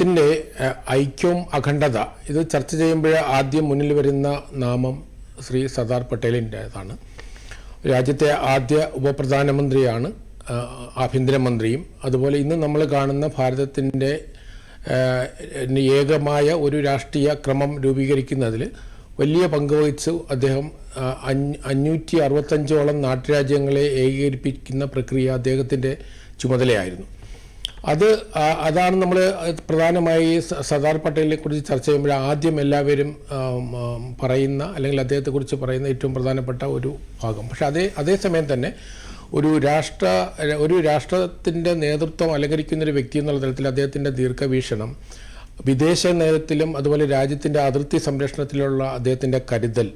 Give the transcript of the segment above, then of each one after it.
ഭാരതത്തിന്റെ ഐക്യവും അഖണ്ഡത ഇത് ചർച്ച ചെയ്യുമ്പോൾ ആദ്യം മുന്നിൽ വരുന്ന നാമം ശ്രീ സർദാർ പട്ടേലിന്റെതാണ് രാജ്യത്തെ ആദ്യ ഉപപ്രധാനമന്ത്രിയാണ് ആഭ്യന്തരമന്ത്രിയും. അതുപോലെ ഇന്ന് നമ്മൾ കാണുന്ന ഭാരതത്തിന്റെ ഏകമായ ഒരു രാഷ്ട്രീയ ക്രമം രൂപീകരിക്കുന്നതിൽ വലിയ പങ്ക് വഹിച്ചു അദ്ദേഹം അഞ്ഞൂറ്റി അറുപത്തഞ്ചോളം നാട്ടുരാജ്യങ്ങളെ ഏകീകരിപ്പിക്കുന്ന പ്രക്രിയ അദ്ദേഹത്തിന്റെ ചുമതലയായിരുന്നു. അത് അതാണ് നമ്മൾ പ്രധാനമായി സർദാർ പട്ടേലിനെ കുറിച്ച് ചർച്ച ചെയ്യുമ്പോൾ ആദ്യം എല്ലാവരും പറയുന്ന അല്ലെങ്കിൽ അദ്ദേഹത്തെക്കുറിച്ച് പറയുന്ന ഏറ്റവും പ്രധാനപ്പെട്ട ഒരു ഭാഗം. പക്ഷെ അതേ അതേസമയം തന്നെ ഒരു രാഷ്ട്ര ഒരു രാഷ്ട്രത്തിന്റെ നേതൃത്വം അലങ്കരിക്കുന്ന ഒരു വ്യക്തി എന്നുള്ള തരത്തിൽ അദ്ദേഹത്തിന്റെ ദീർഘവീക്ഷണം വിദേശ നയത്തിലും അതുപോലെ രാജ്യത്തിന്റെ അതിർത്തി സംരക്ഷണത്തിലുള്ള അദ്ദേഹത്തിന്റെ കരുതൽ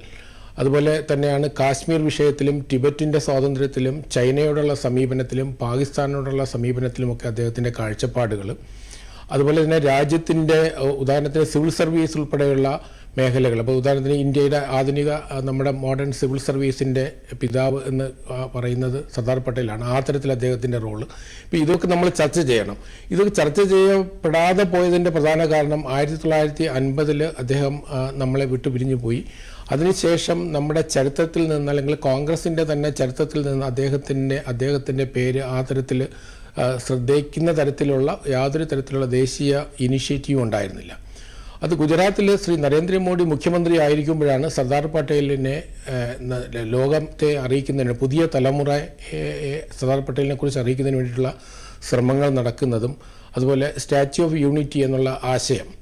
അതുപോലെ തന്നെയാണ് കാശ്മീർ വിഷയത്തിലും ടിബറ്റിന്റെ സ്വാതന്ത്ര്യത്തിലും ചൈനയോടുള്ള സമീപനത്തിലും പാകിസ്ഥാനോടുള്ള സമീപനത്തിലുമൊക്കെ അദ്ദേഹത്തിന്റെ കാഴ്ചപ്പാടുകൾ. അതുപോലെ തന്നെ രാജ്യത്തിന്റെ ഉദാഹരണത്തിന് സിവിൽ സർവീസ് ഉൾപ്പെടെയുള്ള മേഖലകൾ. അപ്പോൾ ഉദാഹരണത്തിന് ഇന്ത്യയുടെ ആധുനിക നമ്മുടെ മോഡേൺ സിവിൽ സർവീസിന്റെ പിതാവ് എന്ന് പറയുന്നത് സർദാർ പട്ടേലാണ് ആ തരത്തിൽ അദ്ദേഹത്തിന്റെ റോൾ. ഇപ്പോൾ ഇതൊക്കെ നമ്മൾ ചർച്ച ചെയ്യണം. ഇതൊക്കെ ചർച്ച ചെയ്യപ്പെടാതെ പോയതിന്റെ പ്രധാന കാരണം ആയിരത്തി തൊള്ളായിരത്തി അൻപതിൽ അദ്ദേഹം നമ്മളെ വിട്ടു പിരിഞ്ഞു പോയി. അതിനുശേഷം നമ്മുടെ ചരിത്രത്തിൽ നിന്ന് അല്ലെങ്കിൽ കോൺഗ്രസിന്റെ തന്നെ ചരിത്രത്തിൽ നിന്ന് അദ്ദേഹത്തിന്റെ അദ്ദേഹത്തിന്റെ പേര് ആ തരത്തിൽ ശ്രദ്ധിക്കുന്ന തരത്തിലുള്ള യാതൊരു തരത്തിലുള്ള ദേശീയ ഇനിഷ്യേറ്റീവ് ഉണ്ടായിരുന്നില്ല. അത് ഗുജറാത്തിൽ ശ്രീ നരേന്ദ്രമോദി മുഖ്യമന്ത്രി ആയിരിക്കുമ്പോഴാണ് സർദാർ പട്ടേലിനെ ലോകത്തെ അറിയിക്കുന്നതിന് പുതിയ തലമുറ സർദാർ പട്ടേലിനെ കുറിച്ച് അറിയിക്കുന്നതിന് വേണ്ടിയിട്ടുള്ള ശ്രമങ്ങൾ നടക്കുന്നതും അതുപോലെ സ്റ്റാച്യു ഓഫ് യൂണിറ്റി എന്നുള്ള ആശയം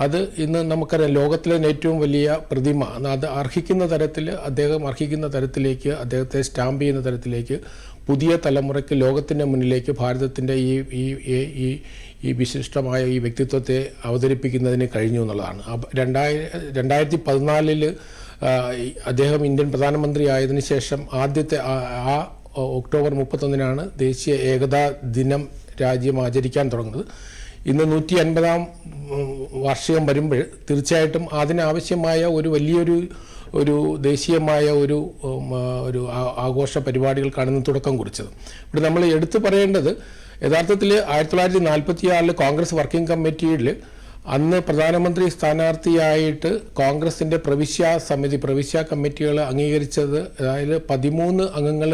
അത് ഇന്ന് നമുക്കറിയാം ലോകത്തിലെ ഏറ്റവും വലിയ പ്രതിമ അത് അർഹിക്കുന്ന തരത്തിൽ അദ്ദേഹം അർഹിക്കുന്ന തരത്തിലേക്ക് അദ്ദേഹത്തെ സ്റ്റാമ്പ് ചെയ്യുന്ന തരത്തിലേക്ക് പുതിയ തലമുറയ്ക്ക് ലോകത്തിന്റെ മുന്നിലേക്ക് ഭാരതത്തിന്റെ ഈ ഈ ഈ- ഈ വിശിഷ്ടമായ ഈ വ്യക്തിത്വത്തെ അവതരിപ്പിക്കുന്നതിന് കഴിഞ്ഞു എന്നുള്ളതാണ്. രണ്ടായിര രണ്ടായി രണ്ടായിരത്തി പതിനാലിൽ അദ്ദേഹം ഇന്ത്യൻ പ്രധാനമന്ത്രി ആയതിനു ശേഷം ആദ്യത്തെ ആ ഒക്ടോബർ മുപ്പത്തൊന്നിനാണ് ദേശീയ ഏകതാ ദിനം രാജ്യം ആചരിക്കാൻ തുടങ്ങുന്നത്. ഇന്ന് നൂറ്റി അൻപതാം വാർഷികം വരുമ്പോൾ തീർച്ചയായിട്ടും അതിനാവശ്യമായ ഒരു വലിയൊരു ഒരു ദേശീയമായ ഒരു ഒരു ആഘോഷ പരിപാടികൾക്കാണ് ഇന്ന് തുടക്കം കുറിച്ചത്. ഇവിടെ നമ്മൾ എടുത്തു പറയേണ്ടത് യഥാർത്ഥത്തിൽ ആയിരത്തി തൊള്ളായിരത്തി നാൽപ്പത്തി ആറിൽ കോൺഗ്രസ് വർക്കിംഗ് കമ്മിറ്റിയിൽ അന്ന് പ്രധാനമന്ത്രി സ്ഥാനാർത്ഥിയായിട്ട് കോൺഗ്രസിന്റെ പ്രവിശ്യ സമിതി പ്രവിശ്യ കമ്മിറ്റികൾ അംഗീകരിച്ചത് അതായത് പതിമൂന്ന് അംഗങ്ങൾ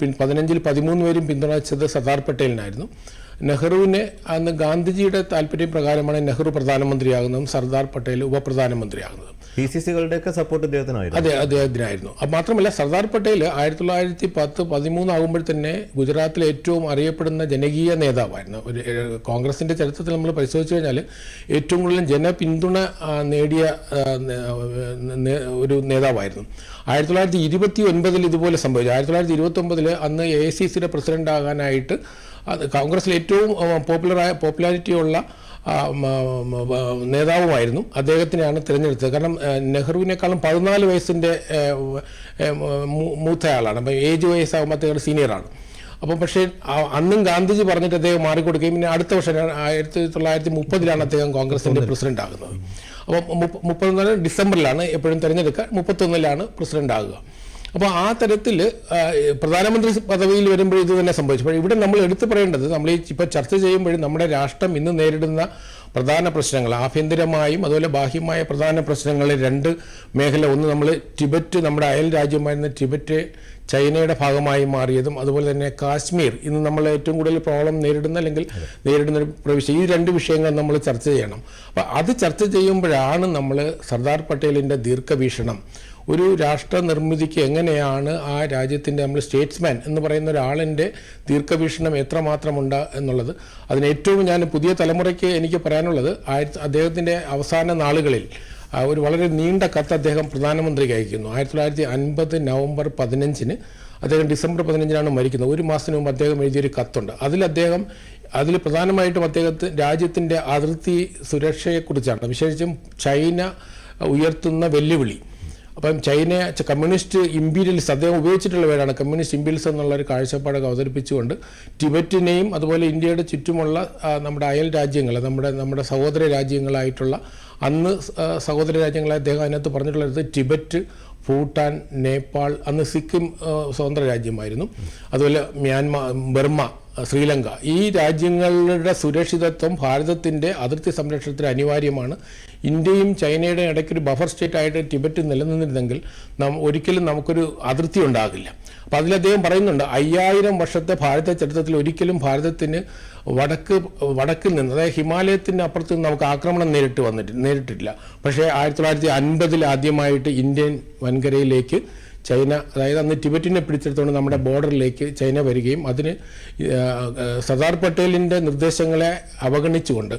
പിൻ പതിനഞ്ചിൽ പതിമൂന്ന് പേരും പിന്തുണച്ചത് സർദാർ പട്ടേലിനായിരുന്നു. നെഹ്റുവിനെ അന്ന് ഗാന്ധിജിയുടെ താല്പര്യ പ്രകാരമാണ് നെഹ്റു പ്രധാനമന്ത്രിയാകുന്നതും സർദാർ പട്ടേൽ ഉപപ്രധാനമന്ത്രിയാകുന്നതും. പി സി സികളുടെയൊക്കെ സപ്പോർട്ട് അദ്ദേഹത്തിനായിരുന്നു അതെ അദ്ദേഹത്തിനായിരുന്നു അത് മാത്രമല്ല സർദാർ പട്ടേൽ ആയിരത്തി തൊള്ളായിരത്തി പത്ത് പതിമൂന്ന് ആകുമ്പോൾ തന്നെ ഗുജറാത്തിലെ ഏറ്റവും അറിയപ്പെടുന്ന ജനകീയ നേതാവായിരുന്നു. ഒരു കോൺഗ്രസിന്റെ കോൺഗ്രസിന്റെ ചരിത്രത്തിൽ നമ്മൾ പരിശോധിച്ചു കഴിഞ്ഞാൽ ഏറ്റവും കൂടുതൽ ജനപിന്തുണ നേടിയ ഒരു നേതാവായിരുന്നു. ആയിരത്തി തൊള്ളായിരത്തി ഇരുപത്തി ഒൻപതിൽ ഇതുപോലെ സംഭവിച്ചു ആയിരത്തി തൊള്ളായിരത്തി ഇരുപത്തി ഒമ്പതിൽ അന്ന് എ ഐ സി സിയുടെ പ്രസിഡന്റ് ആകാനായിട്ട് കോൺഗ്രസിൽ ഏറ്റവും പോപ്പുലറായ പോപ്പുലാരിറ്റിയുള്ള നേതാവുമായിരുന്നു. അദ്ദേഹത്തിനെയാണ് തിരഞ്ഞെടുത്തത്. കാരണം നെഹ്റുവിനേക്കാളും പതിനാല് വയസ്സിന്റെ മൂത്തയാളാണ്. അപ്പം ഏജ് വയസ്സാകുമ്പോൾ സീനിയറാണ്. അപ്പം പക്ഷേ അന്നും ഗാന്ധിജി പറഞ്ഞിട്ട് അദ്ദേഹം മാറിക്കൊടുക്കുകയും പിന്നെ അടുത്ത വർഷം ആയിരത്തി തൊള്ളായിരത്തി മുപ്പതിലാണ് അദ്ദേഹം കോൺഗ്രസിന്റെ പ്രസിഡന്റ് ആകുന്നത് അപ്പം മുപ്പത്തൊന്നാണ് ഡിസംബറിലാണ് എപ്പോഴും തിരഞ്ഞെടുക്കുക മുപ്പത്തൊന്നിലാണ് പ്രസിഡന്റ് ആകുക അപ്പോൾ ആ തരത്തിൽ പ്രധാനമന്ത്രി പദവിയിൽ വരുമ്പോൾ ഇത് തന്നെ സംഭവിച്ചു. അപ്പോൾ ഇവിടെ നമ്മൾ എടുത്തു പറയേണ്ടത് നമ്മൾ ഈ ഇപ്പോൾ ചർച്ച ചെയ്യുമ്പോഴും നമ്മുടെ രാഷ്ട്രം ഇന്ന് നേരിടുന്ന പ്രധാന പ്രശ്നങ്ങൾ ആഭ്യന്തരമായും അതുപോലെ ബാഹ്യമായ പ്രധാന പ്രശ്നങ്ങൾ രണ്ട് മേഖല. ഒന്ന് നമ്മൾ ടിബറ്റ് നമ്മുടെ അയൽ രാജ്യമായിരുന്ന ടിബറ്റ് ചൈനയുടെ ഭാഗമായി മാറിയതും അതുപോലെ തന്നെ കാശ്മീർ. ഇന്ന് നമ്മൾ ഏറ്റവും കൂടുതൽ പ്രോബ്ലം നേരിടുന്ന അല്ലെങ്കിൽ നേരിടുന്ന ഒരു പ്രവിശ്യ ഈ രണ്ട് വിഷയങ്ങൾ നമ്മൾ ചർച്ച ചെയ്യണം. അപ്പോൾ അത് ചർച്ച ചെയ്യുമ്പോഴാണ് നമ്മൾ സർദാർ പട്ടേലിന്റെ ദീർഘവീക്ഷണം. ഒരു രാഷ്ട്ര നിർമ്മിതിക്ക് എങ്ങനെയാണ് ആ രാജ്യത്തിന്റെ നമ്മൾ സ്റ്റേറ്റ്സ്മാൻ എന്ന് പറയുന്ന ഒരാളിന്റെ ദീർഘവീക്ഷണം എത്രമാത്രമുണ്ട് എന്നുള്ളത്. അതിന് ഏറ്റവും ഞാൻ പുതിയ തലമുറയ്ക്ക് എനിക്ക് പറയാനുള്ളത് ആയിരത്തി അദ്ദേഹത്തിന്റെ അവസാന നാളുകളിൽ ഒരു വളരെ നീണ്ട കത്ത് അദ്ദേഹം പ്രധാനമന്ത്രിക്ക് അയക്കുന്നു. ആയിരത്തി തൊള്ളായിരത്തി അൻപത് നവംബർ പതിനഞ്ചിന് അദ്ദേഹം ഡിസംബർ പതിനഞ്ചിനാണ് മരിക്കുന്നത്. ഒരു മാസത്തിന് മുമ്പ് അദ്ദേഹം എഴുതിയൊരു കത്തുണ്ട്. അതിൽ അദ്ദേഹം അതിൽ പ്രധാനമായിട്ടും അദ്ദേഹത്തിന് രാജ്യത്തിന്റെ അതിർത്തി സുരക്ഷയെക്കുറിച്ചാണ്. വിശേഷിച്ചും ചൈന ഉയർത്തുന്ന വെല്ലുവിളി. അപ്പം ചൈന കമ്മ്യൂണിസ്റ്റ് ഇമ്പീരിയലിസ്റ്റ് അദ്ദേഹം ഉപയോഗിച്ചിട്ടുള്ള പേരാണ് കമ്മ്യൂണിസ്റ്റ് ഇമ്പീരിയൽസ് എന്നുള്ള ഒരു കാഴ്ചപ്പാടൊക്കെ അവതരിപ്പിച്ചുകൊണ്ട് ടിബറ്റിനെയും അതുപോലെ ഇന്ത്യയുടെ ചുറ്റുമുള്ള നമ്മുടെ അയൽ രാജ്യങ്ങൾ നമ്മുടെ നമ്മുടെ സഹോദര രാജ്യങ്ങളായിട്ടുള്ള അന്ന് സഹോദര രാജ്യങ്ങളെ അദ്ദേഹം അതിനകത്ത് പറഞ്ഞിട്ടുള്ളത് ടിബറ്റ് ഭൂട്ടാൻ നേപ്പാൾ അന്ന് സിക്കിം സ്വതന്ത്ര രാജ്യമായിരുന്നു. അതുപോലെ മ്യാൻമാർ ബർമ്മ ശ്രീലങ്ക. ഈ രാജ്യങ്ങളുടെ സുരക്ഷിതത്വം ഭാരതത്തിന്റെ അതിർത്തി സംരക്ഷണത്തിന് അനിവാര്യമാണ്. ഇന്ത്യയും ചൈനയുടെ ഇടയ്ക്കൊരു ബഫർ സ്റ്റേറ്റ് ആയിട്ട് ടിബറ്റ് നിലനിന്നിരുന്നെങ്കിൽ നാം ഒരിക്കലും നമുക്കൊരു അതിർത്തി ഉണ്ടാകില്ല. അപ്പോൾ അതിൽ അദ്ദേഹം പറയുന്നുണ്ട് അയ്യായിരം വർഷത്തെ ഭാരത ചരിത്രത്തിൽ ഒരിക്കലും ഭാരതത്തിന് വടക്ക് വടക്കിൽ നിന്ന് അതായത് ഹിമാലയത്തിന്റെ അപ്പുറത്ത് നിന്ന് നമുക്ക് ആക്രമണം നേരിട്ട് വന്നിട്ട് നേരിട്ടിട്ടില്ല പക്ഷേ ആയിരത്തി തൊള്ളായിരത്തി അൻപതിൽ ആദ്യമായിട്ട് ഇന്ത്യൻ വൻകരയിലേക്ക് ചൈന അതായത് അന്ന് ടിബറ്റിനെ പിടിച്ചെടുത്തുകൊണ്ട് നമ്മുടെ ബോർഡറിലേക്ക് ചൈന വരികയും അതിന് സർദാർ പട്ടേലിന്റെ നിർദ്ദേശങ്ങളെ അവഗണിച്ചുകൊണ്ട്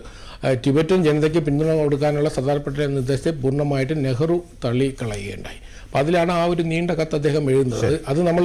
ടിബറ്റൻ ജനതയ്ക്ക് പിന്തുണ കൊടുക്കാനുള്ള സർദാർ പട്ടേൽ നിർദ്ദേശത്തെ പൂർണമായിട്ട് നെഹ്റു തള്ളിക്കളയുകയുണ്ടായി. അപ്പോൾ അതിലാണ് ആ ഒരു നീണ്ട കത്ത് അദ്ദേഹം എഴുതുന്നത്. അത് നമ്മൾ